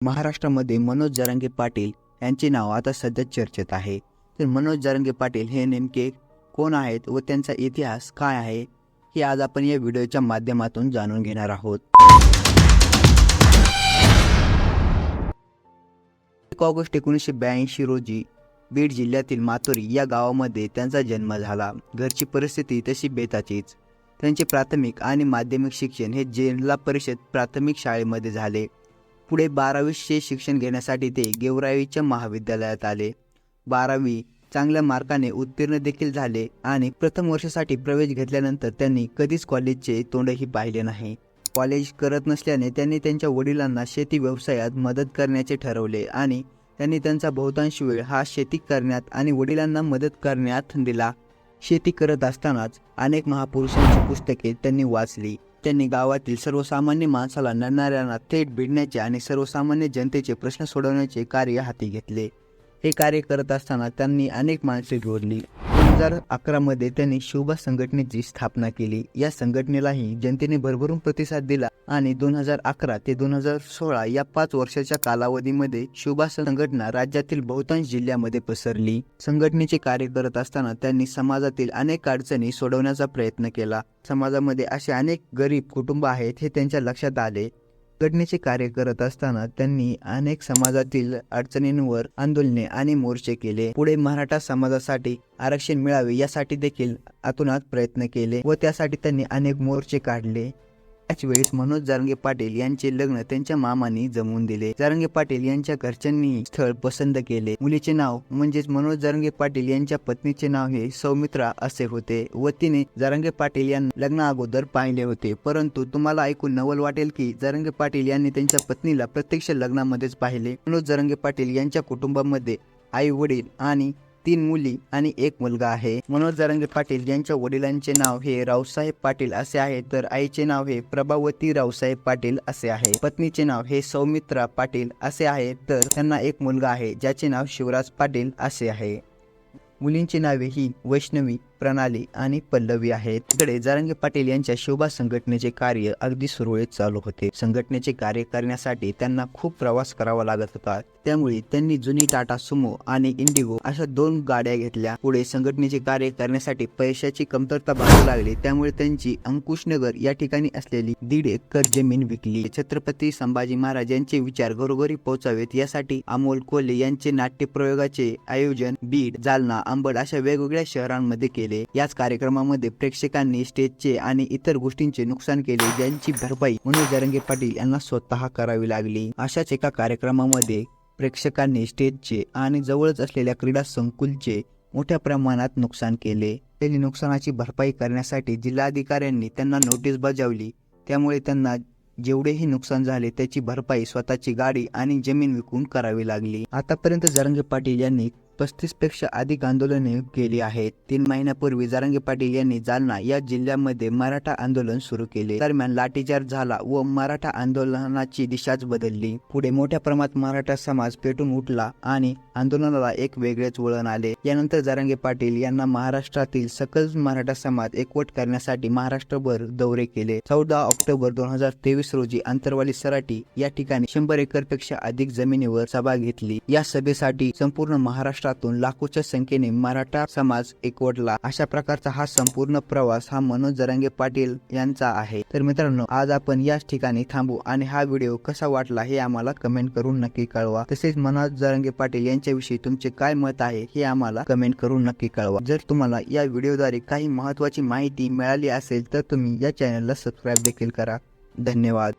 महाराष्ट्रामध्ये मनोज जरांगे पाटील यांचे नाव आता सध्या चर्चेत आहे. तर मनोज जरांगे पाटील हे नेमके कोण आहेत व त्यांचा इतिहास काय आहे हे आज आपण या व्हिडिओच्या माध्यमातून जाणून घेणार आहोत. एक ऑगस्ट एकोणीसशे ब्याऐंशी रोजी बीड जिल्ह्यातील मातोरी या गावामध्ये त्यांचा जन्म झाला. घरची परिस्थिती तशी बेताचीच. त्यांचे प्राथमिक आणि माध्यमिक शिक्षण हे जिल्हा परिषद प्राथमिक शाळेमध्ये झाले. पुढे बारावीचे शिक्षण घेण्यासाठी ते गेवराईच्या महाविद्यालयात आले. बारावी चांगल्या मार्काने उत्तीर्ण देखील झाले आणि प्रथम वर्षासाठी प्रवेश घेतल्यानंतर त्यांनी कधीच कॉलेजचे तोंडही पाहिले नाही. कॉलेज करत नसल्याने त्यांनी त्यांच्या वडिलांना शेती व्यवसायात मदत करण्याचे ठरवले आणि त्यांनी त्यांचा बहुतांश वेळ हा शेती करण्यात आणि वडिलांना मदत करण्यात दिला. शेती करत असतानाच अनेक महापुरुषांची पुस्तके त्यांनी वाचली. त्यांनी गावातील सर्वसामान्य माणसाला नडणाऱ्यांना थेट भिडण्याचे आणि सर्वसामान्य जनतेचे प्रश्न सोडवण्याचे कार्य हाती घेतले. हे कार्य करत असताना त्यांनी अनेक माणसे जोडली. हजार अकरामध्ये त्यांनी शोभा संघटनेची स्थापना केली. या संघटनेलाही जनतेने भरभरून प्रतिसाद दिला आणि दोन हजार अकरा ते दोन हजार सोळा या पाच वर्षाच्या कालावधीमध्ये शोभा संघटना राज्यातील बहुतांश जिल्ह्यामध्ये पसरली. संघटनेचे कार्य करत असताना त्यांनी समाजातील अनेक अडचणी सोडवण्याचा प्रयत्न केला. समाजामध्ये असे अनेक गरीब कुटुंब आहेत हे त्यांच्या लक्षात आले. संघटनेचे कार्य करत असताना त्यांनी अनेक समाजातील अडचणींवर आंदोलने आणि मोर्चे केले. पुढे मराठा समाजासाठी आरक्षण मिळावे यासाठी देखील आतुनात प्रयत्न केले व त्यासाठी त्यांनी अनेक मोर्चे काढले. त्याच वेळेस मनोज जारंगे पाटील यांचे लग्न त्यांच्या मामानी जमवून दिले. जारंगे पाटील यांच्या घरच्यांनी स्थळ पसंत केले. मुलीचे नाव म्हणजेच मनोज जारंगे पाटील यांच्या पत्नीचे नाव हे सौमित्रा असे होते व तिने जारंगे पाटील यांना लग्ना अगोदर पाहिले होते. परंतु तुम्हाला ऐकून नवल वाटेल की जारंगे पाटील यांनी त्यांच्या पत्नीला प्रत्यक्ष लग्नामध्येच पाहिले. मनोज जारंगे पाटील यांच्या कुटुंबामध्ये आई वडील आणि तीन मुली आणि एक मुलगा आहे. मनोज जरांगे पाटील यांच्या वडिलांचे नाव हे रावसाहेब पाटील असे आहे तर आईचे नाव हे प्रभावती रावसाहेब पाटील असे आहे. पत्नीचे नाव हे सौमित्रा पाटील असे आहे तर त्यांना एक मुलगा आहे ज्याचे नाव शिवराज पाटील असे आहे. मुलींची नावे ही वैष्णवी प्रणाली आणि पल्लवी आहेत. तिकडे जारंगे पाटील यांच्या शोभा संघटनेचे कार्य अगदी सुरळीत चालू होते. संघटनेचे कार्य करण्यासाठी त्यांना खूप प्रवास करावा लागत होता. त्यामुळे त्यांनी जुनी टाटा सुमो आणि इंडिगो अशा दोन गाड्या घेतल्या. पुढे संघटनेचे कार्य करण्यासाठी पैशाची कमतरता भासू लागली. त्यामुळे त्यांची अंकुशनगर या ठिकाणी असलेली दीड एकर जमीन विकली. छत्रपती संभाजी महाराज यांचे विचार घरोघरी पोहोचावेत. यासाठी अमोल कोल्हे यांचे नाट्य प्रयोगाचे आयोजन बीड जालना अंबड अशा वेगवेगळ्या शहरांमध्ये केले. याच कार्यक्रमामध्ये प्रेक्षकांनी स्टेजचे आणि इतर गोष्टींचे नुकसान केले ज्यांची भरपाई मनोज जरंगे पाटील यांना स्वतः करावी लागली. अशाच एका कार्यक्रमामध्ये प्रेक्षकांनी स्टेजचे आणि जवळच असलेल्या क्रीडा संकुलचे मोठ्या प्रमाणात नुकसान केले. त्यांनी नुकसानाची भरपाई करण्यासाठी जिल्हाधिकाऱ्यांनी त्यांना नोटीस बजावली. त्यामुळे त्यांना जेवढेही नुकसान झाले त्याची भरपाई स्वतःची गाडी आणि जमीन विकून करावी लागली. आतापर्यंत जरंगे पाटील यांनी पस्तीसपेक्षा अधिक आंदोलने केली आहेत. तीन महिन्यापूर्वी जारंगे पाटील यांनी जालना या जिल्ह्यामध्ये मराठा आंदोलन सुरू केले. दरम्यान लाठीचार्ज झाला व मराठा आंदोलनाची दिशाच बदलली. पुढे मोठ्या प्रमाणात मराठा समाज पेटून उठला आणि आंदोलनाला एक वेगळेच वळण आले. यानंतर जारंगे पाटील यांना महाराष्ट्रातील सकल मराठा समाज एकवट करण्यासाठी महाराष्ट्रभर दौरे केले. चौदा ऑक्टोबर दोन हजार तेवीस रोजी आंतरवाली सराटी या ठिकाणी शंभर एकरपेक्षा अधिक जमिनीवर सभा घेतली. या सभेसाठी संपूर्ण महाराष्ट्र महाराष्ट्रातून लाखोच्या संख्येने मराठा समाज एकवटला. अशा प्रकारचा हा संपूर्ण प्रवास हा मनोज जरांगे पाटील यांचा आहे. तर मित्रांनो आज आपण याच ठिकाणी थांबू आणि हा व्हिडिओ कसा वाटला हे आम्हाला कमेंट करून नक्की कळवा. तसेच मनोज जरांगे पाटील यांच्याविषयी तुमचे काय मत आहे हे आम्हाला कमेंट करून नक्की कळवा. जर तुम्हाला या व्हिडिओद्वारे काही महत्वाची माहिती मिळाली असेल तर तुम्ही या चॅनलला सबस्क्राईब देखील करा. धन्यवाद.